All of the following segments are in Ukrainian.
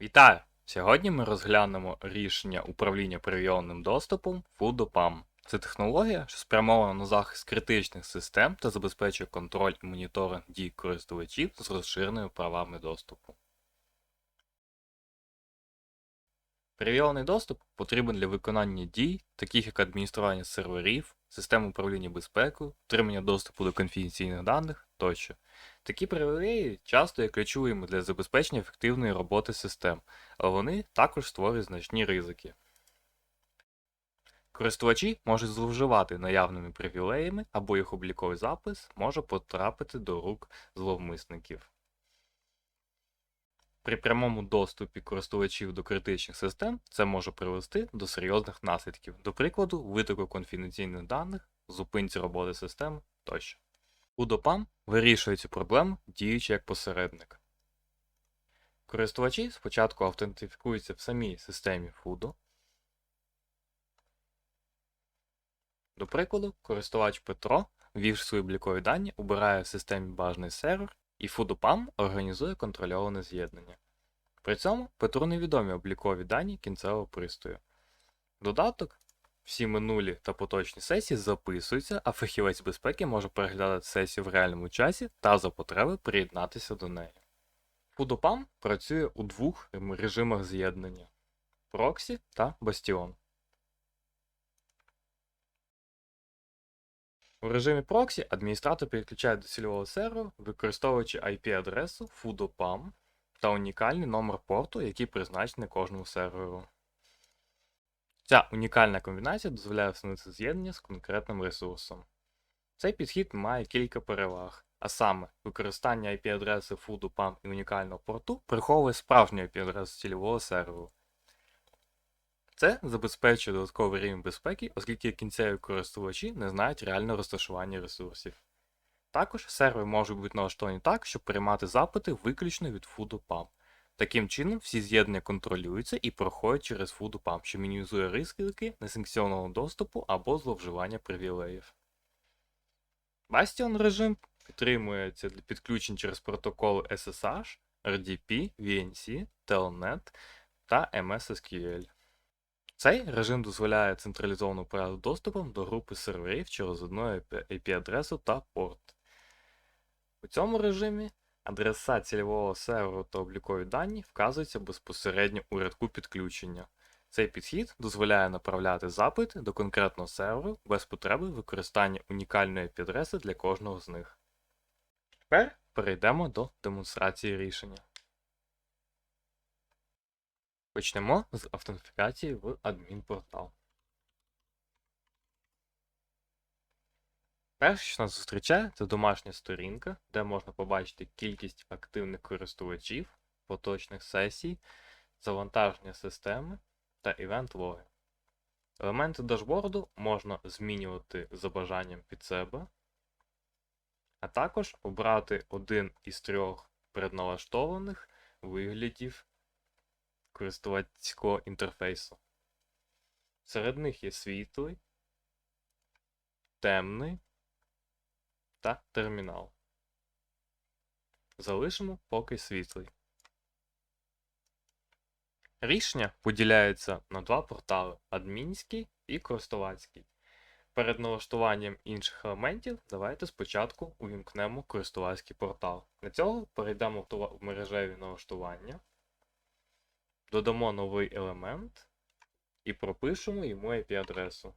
Вітаю! Сьогодні ми розглянемо рішення управління привілейованим доступом FUDOPAM. Це технологія, що спрямована на захист критичних систем та забезпечує контроль і моніторинг дій користувачів з розширеними правами доступу. Привілейований доступ потрібен для виконання дій, таких як адміністрування серверів, систем управління безпекою, отримання доступу до конфіденційних даних тощо. Такі привілеї часто є ключовими для забезпечення ефективної роботи систем, але вони також створюють значні ризики. Користувачі можуть зловживати наявними привілеями або їх обліковий запис може потрапити до рук зловмисників. При прямому доступі користувачів до критичних систем це може привести до серйозних наслідків, до прикладу, витоку конфіденційних даних, зупинці роботи системи тощо. UDOPAM вирішує цю проблему, діючи як посередник. Користувачі спочатку автентифікуються в самій системі FUDO. До прикладу, користувач Петро, ввівши свої облікові дані, обирає в системі бажаний сервер, і FUDOPAM організує контрольоване з'єднання. При цьому Петру невідомі облікові дані кінцевого пристрою. Додаток всі минулі та поточні сесії записуються, а фахівець безпеки може переглядати сесію в реальному часі та за потреби приєднатися до неї. FUDOPAM працює у двох режимах з'єднання Proxy та Bastion. У режимі Proxy адміністратор підключає до цільового серверу, використовуючи IP-адресу FUDOPAM та унікальний номер порту, який призначений кожному серверу. Ця унікальна комбінація дозволяє встановити з'єднання з конкретним ресурсом. Цей підхід має кілька переваг, а саме використання IP-адреси FUDO, PAM і унікального порту приховує справжню IP-адресу цільового серверу. Це забезпечує додатковий рівень безпеки, оскільки кінцеві користувачі не знають реального розташування ресурсів. Також сервери можуть бути налаштовані так, щоб приймати запити виключно від FUDO PAM. Таким чином, всі з'єднання контролюються і проходять через FUDOPAM, що мінімізує ризики несанкціонованого доступу або зловживання привілеїв. Bastion режим підтримується для підключень через протоколи SSH, RDP, VNC, Telnet та MS SQL. Цей режим дозволяє централізовану управляти доступом до групи серверів через одну IP-адресу та порт. У цьому режимі Адреса цільового серверу та облікові дані вказуються безпосередньо у рядку підключення. Цей підхід дозволяє направляти запити до конкретного серверу без потреби використання унікальної IP-адреси для кожного з них. Тепер перейдемо до демонстрації рішення. Почнемо з автентифікації в адмінпортал. Перше, що нас зустрічає, це домашня сторінка, де можна побачити кількість активних користувачів, поточних сесій, завантаження системи та івент логи. Елементи дашборду можна змінювати за бажанням під себе, а також обрати один із трьох предналаштованих виглядів користувацького інтерфейсу. Серед них є світлий, темний та термінал. Залишимо поки світлий. Рішення поділяються на два портали адмінський і користувацький. Перед налаштуванням інших елементів давайте спочатку увімкнемо користувацький портал. Для цього перейдемо в мережеві налаштування, додамо новий елемент і пропишемо йому IP-адресу.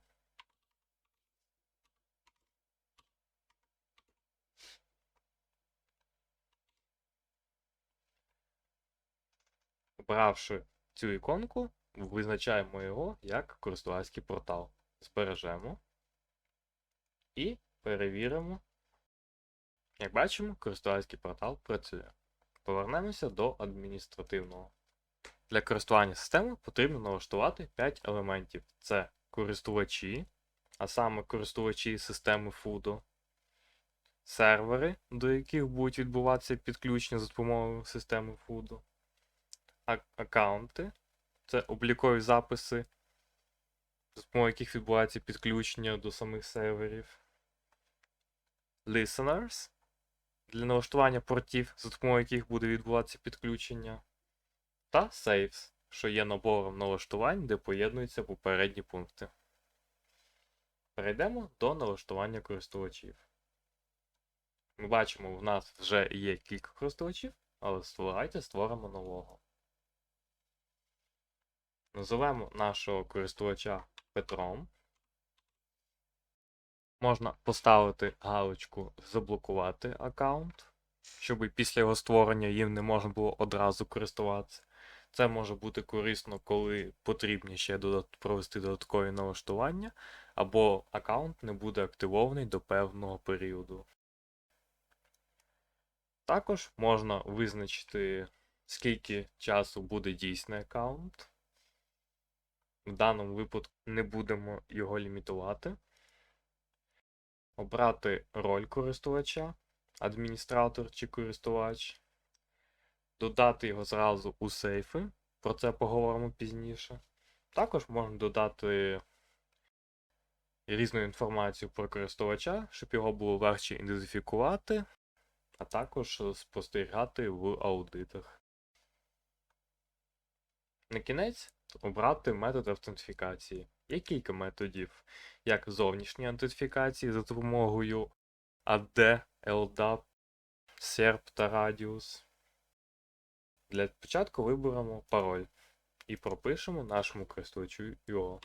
Обравши цю іконку, визначаємо його як користувацький портал. Збережемо і перевіримо. Як бачимо, користувацький портал працює. Повернемося до адміністративного. Для користування системи потрібно налаштувати 5 елементів: це користувачі, а саме користувачі системи FUDO, сервери, до яких будуть відбуватися підключення за допомогою системи FUDO аккаунти. Це облікові записи, за допомогою яких відбувається підключення до самих серверів. Listeners. Для налаштування портів, за допомогою яких буде відбуватися підключення. та Saves, що є набором налаштувань, де поєднуються попередні пункти. Перейдемо до налаштування користувачів. Ми бачимо, в нас вже є кілька користувачів, але давайте створимо нового. Називаємо нашого користувача Петром. Можна поставити галочку Заблокувати аккаунт, щоб після його створення їм не можна було одразу користуватися. Це може бути корисно, коли потрібні ще провести додаткові налаштування, або аккаунт не буде активований до певного періоду. Також можна визначити, скільки часу буде дійсний аккаунт. В даному випадку не будемо його лімітувати. Обрати роль користувача, адміністратор чи користувач. Додати його зразу у сейфи, про це поговоримо пізніше. Також можна додати різну інформацію про користувача, щоб його було легше ідентифікувати, а також спостерігати в аудитах. На кінець обрати метод автентифікації. Є кілька методів, як зовнішні аутентифікації за допомогою AD, LDAP, SERP та Radius. Для початку виберемо пароль і пропишемо нашому користувачу його.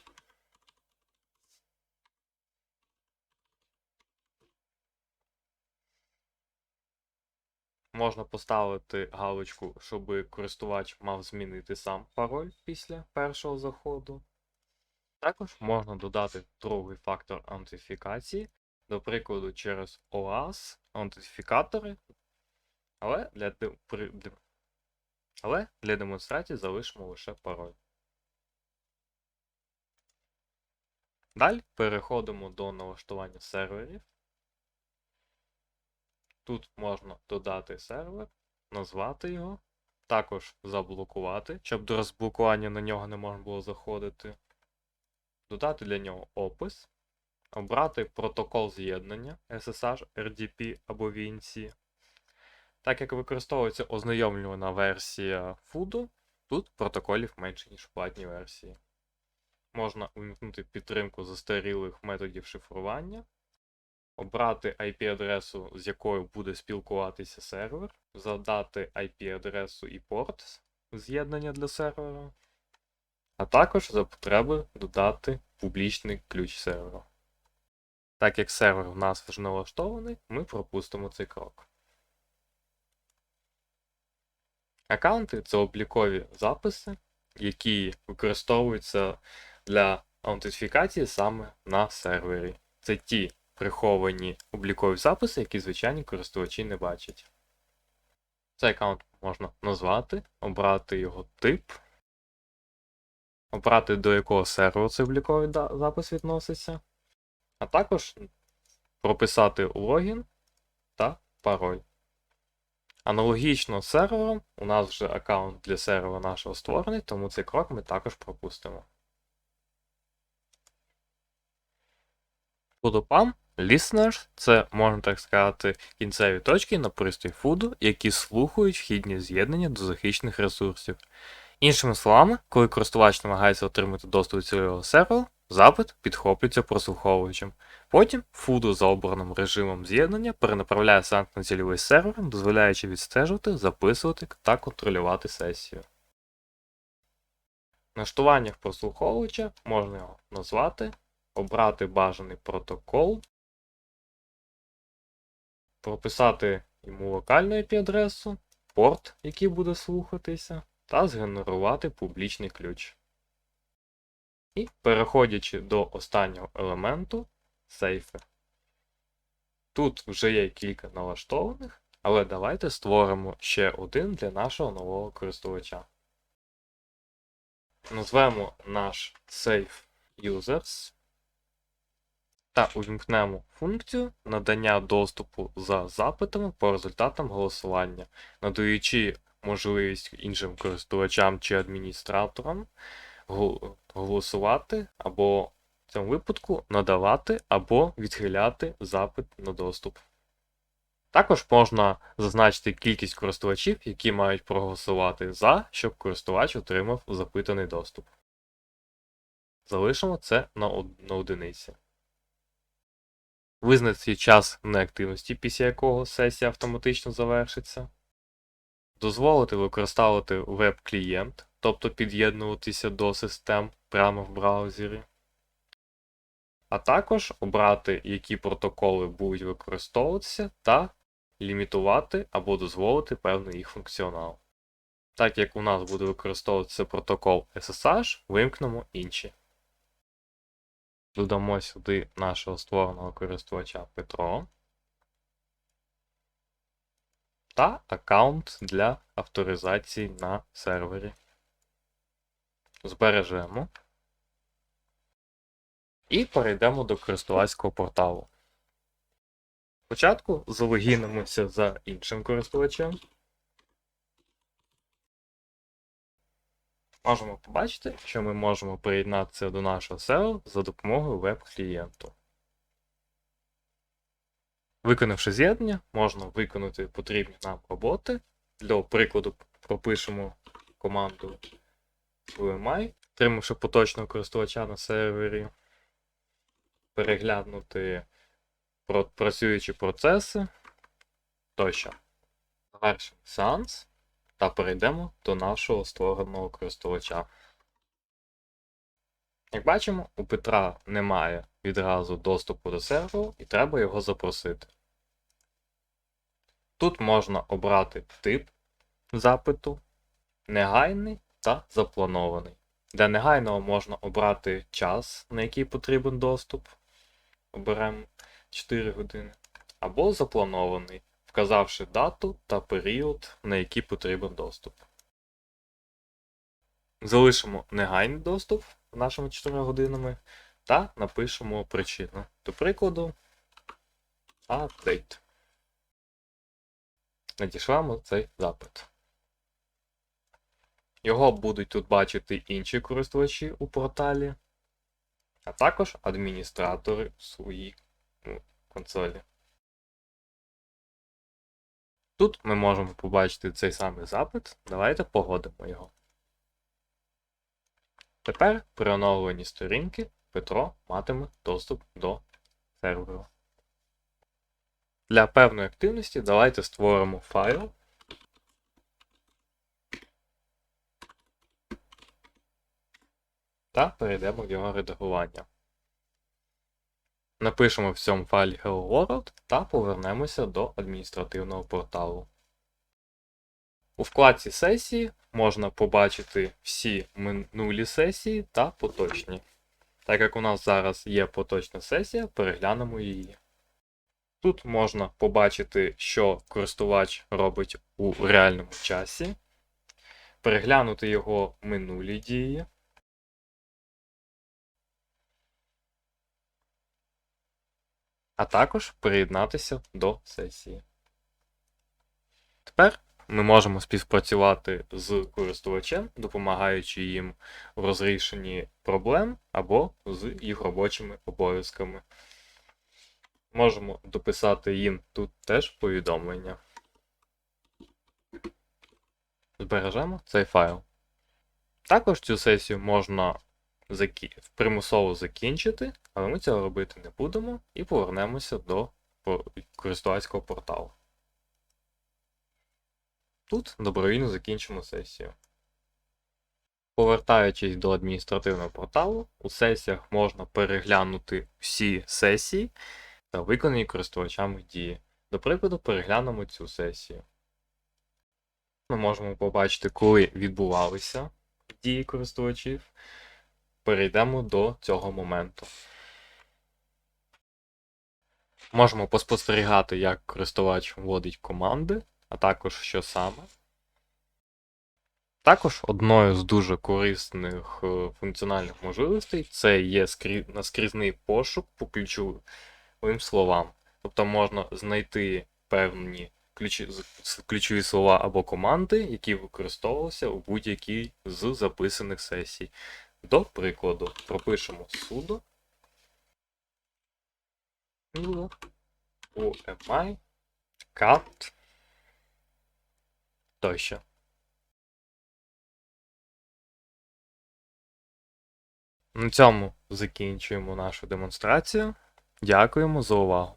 Можна поставити галочку, щоб користувач мав змінити сам пароль після першого заходу. Також можна додати другий фактор аутентифікації, до прикладу, через OAuth, аутентифікатори, але для- але для демонстрації залишимо лише пароль. Далі переходимо до налаштування серверів. Тут можна додати сервер, назвати його, також заблокувати, щоб до розблокування на нього не можна було заходити. Додати для нього опис, обрати протокол з'єднання SSH, RDP або VNC. Так як використовується ознайомлювана версія FUDO, тут протоколів менше, ніж в платній версії. Можна увімкнути підтримку застарілих методів шифрування, обрати IP-адресу, з якою буде спілкуватися сервер, задати IP-адресу і порт з'єднання для сервера, а також за потреби додати публічний ключ сервера. Так як сервер в нас вже налаштований, ми пропустимо цей крок. Аккаунти це облікові записи, які використовуються для аутентифікації саме на сервері. Це ті приховані облікові записи, які звичайні користувачі не бачать. Цей аккаунт можна назвати, обрати його тип, обрати до якого серверу цей обліковий запис відноситься, а також прописати логін та пароль. Аналогічно з сервером, у нас вже аккаунт для сервера нашого створений, тому цей крок ми також пропустимо. FoodoPAM Listeners це, можна так сказати, кінцеві точки на пристрій Fudo, які слухають вхідні з'єднання до захищених ресурсів. Іншими словами, коли користувач намагається отримати доступ до цільового серверу, запит підхоплюється прослуховувачем. Потім Fudo за обраним режимом з'єднання перенаправляє сам на цільовий сервер, дозволяючи відстежувати, записувати та контролювати сесію. В налаштуваннях прослуховувача можна його назвати, обрати бажаний протокол, прописати йому локальну IP-адресу, порт, який буде слухатися, та згенерувати публічний ключ. І переходячи до останнього елементу сейфи. Тут вже є кілька налаштованих, але давайте створимо ще один для нашого нового користувача. Назвемо наш Safe Users та увімкнемо функцію надання доступу за запитами по результатам голосування, надаючи можливість іншим користувачам чи адміністраторам голосувати або в цьому випадку надавати або відхиляти запит на доступ. Також можна зазначити кількість користувачів, які мають проголосувати за, щоб користувач отримав запитаний доступ. Залишимо це на, од- на одиниці. Визначити час неактивності, після якого сесія автоматично завершиться. Дозволити використовувати веб-клієнт, тобто під'єднуватися до систем прямо в браузері. А також обрати, які протоколи будуть використовуватися, та лімітувати або дозволити певний їх функціонал. Так як у нас буде використовуватися протокол SSH, вимкнемо інші. Додамо сюди нашого створеного користувача Петро та аккаунт для авторизації на сервері. Збережемо. І перейдемо до користувацького порталу. Спочатку залогінимося за іншим користувачем. Можемо побачити, що ми можемо приєднатися до нашого серверу за допомогою веб-клієнту. Виконавши з'єднання, можна виконати потрібні нам роботи. Для прикладу, пропишемо команду VMI, отримавши поточного користувача на сервері, переглянути працюючі процеси тощо. Завершимо сеанс та перейдемо до нашого створеного користувача. Як бачимо, у Петра немає відразу доступу до серверу і треба його запросити. Тут можна обрати тип запиту, негайний та запланований. Для негайного можна обрати час, на який потрібен доступ. Оберемо 4 години. Або запланований, вказавши дату та період, на який потрібен доступ. Залишимо негайний доступ нашими 4 годинами та напишемо причину. До прикладу, update. Надішлемо цей запит. Його будуть тут бачити інші користувачі у порталі, а також адміністратори в своїй ну, консолі. Тут ми можемо побачити цей самий запит. Давайте погодимо його. Тепер при оновленні сторінки Петро матиме доступ до серверу. Для певної активності давайте створимо файл. Та перейдемо в його редагування. Напишемо в цьому файлі Hello World та повернемося до адміністративного порталу. У вкладці сесії можна побачити всі минулі сесії та поточні. Так як у нас зараз є поточна сесія, переглянемо її. Тут можна побачити, що користувач робить у реальному часі, переглянути його минулі дії. А також приєднатися до сесії. Тепер ми можемо співпрацювати з користувачем, допомагаючи їм в розрішенні проблем або з їх робочими обов'язками. Можемо дописати їм тут теж повідомлення. Збережемо цей файл. Також цю сесію можна закі... примусово закінчити, але ми цього робити не будемо і повернемося до користувацького порталу. Тут добровільно закінчимо сесію. Повертаючись до адміністративного порталу, у сесіях можна переглянути всі сесії та виконані користувачами дії. До прикладу, переглянемо цю сесію. Ми можемо побачити, коли відбувалися дії користувачів. Перейдемо до цього моменту. Можемо поспостерігати, як користувач вводить команди, а також що саме. Також одною з дуже корисних е, функціональних можливостей це є скрі- наскрізний пошук по ключовим словам. Тобто можна знайти певні ключі- ключові слова або команди, які використовувалися у будь-якій з записаних сесій. До прикладу, пропишемо sudo UMI cut тощо. На цьому закінчуємо нашу демонстрацію. Дякуємо за увагу.